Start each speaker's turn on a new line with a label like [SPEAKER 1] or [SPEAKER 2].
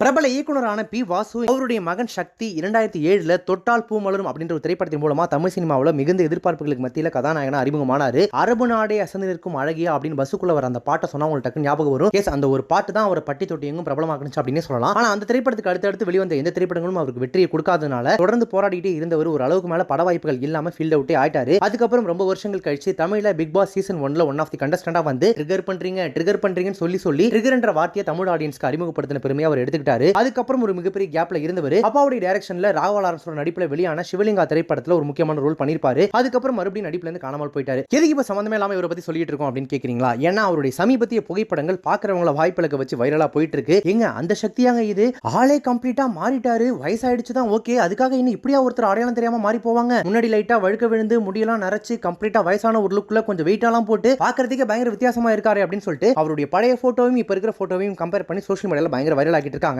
[SPEAKER 1] பிரபல இயக்குனரான பி வாசு அவருடைய மகன் சக்தி இரண்டாயிரத்தி ஏழுல தொட்டால் பூமலரும் அப்படின்ற ஒரு திரைப்படத்தின் மூலமா தமிழ் சினிமாவில் மிகுந்த எதிர்பார்ப்புகளுக்கு மத்தியில் கதாநாயகனா அறிமுகமானாரு. அரபு நாடே அசந்து நிற்கும் அழகியா அப்படின்னு பஸ்ஸுக்குள்ள வர அந்த பாட்டை சொன்னா உங்களுக்கு டக்கு ஞாபகம் வரும். எஸ் அந்த ஒரு பாட்டு தான் அவரை பட்டி தொட்டி எங்கும் பிரபலமாக்குனுச்சு அப்படின்னு சொல்லலாம். ஆனா அந்த திரைப்படத்துக்கு அடுத்தடுத்து வெளிவந்த எந்த திரைப்படங்களும் அவருக்கு வெற்றியை கொடுக்காதனால தொடர்ந்து போராடிட்டே இருந்தவர் ஒரு அளவுக்கு மேல பட வாய்ப்புகள் இல்லாம ஃபீல்ட் அவுட்டே ஆயிட்டாரு. அதுக்கப்புறம் ரொம்ப வருஷங்கள் கழிச்சு தமிழ்ல பிக் பாஸ் சீசன் ஒன்ல ஒன் ஆஃப் தி கண்டஸ்டண்டா வந்து ட்ரிகர் பண்றீங்க ட்ரிகர் பண்றீங்கன்னு சொல்லி சொல்லி ட்ரிகர் என்ற வார்த்தையை தமிழ் ஆடியன்ஸ்க்கு அறிமுகப்படுத்தின பெருமையை அவர் எடுத்துக்கிட்டாரு அதுக்கப்புறம் ஒரு மிகப்பெரிய கேப்ல இருந்தவர். அப்பாவுடைய டைரக்ஷன்ல ராகவா லாரன்ஸோட நடிப்புல வெளியான சிவலிங்கா திரைப்படத்துல ஒரு முக்கியமான ரோல் பண்ணிருப்பாரு. அதுக்கப்புறம் மறுபடியும் நடிப்புல இருந்து காணாமல் போயிட்டாரு. எதுக்கு இப்ப சம்பந்தமே இல்லாம இவரை பத்தி சொல்லிட்டு இருக்கோம் அப்படின்னு கேக்குறீங்களா? ஏன்னா அவருடைய சமீபத்திய புகைப்படங்கள் பாக்குறவங்கள வாய்ப்பிழக்க வச்சு வைரலா போயிட்டு இருக்கு எங்க அந்த சக்தியாங்க இது? ஆளே கம்ப்ளீட்டா மாறிட்டாரு. வயசாயிடுச்சு தான் ஓகே. அதுக்காக இன்னும் இப்படியா ஒருத்தர் அடையாளம் தெரியாம மாறி போவாங்க? முன்னாடி லைட்டா வழுக்க விழுந்து முடியெல்லாம் நரைச்சு கம்ப்ளீட்டா வயசான ஒரு லுக்ல கொஞ்சம் வெயிட்டாலாம் போட்டு பாக்குறதுக்கே பயங்கர வித்தியாசமா இருக்காரு அப்படின்னு சொல்லிட்டு அவருடைய பழைய போட்டோவையும் இப்ப இருக்கிற போட்டோவையும் கம்பேர் பண்ணி சோஷியல் மீடியால பயங்கர வைரல் ஆகிட்டு இருக்காங்க.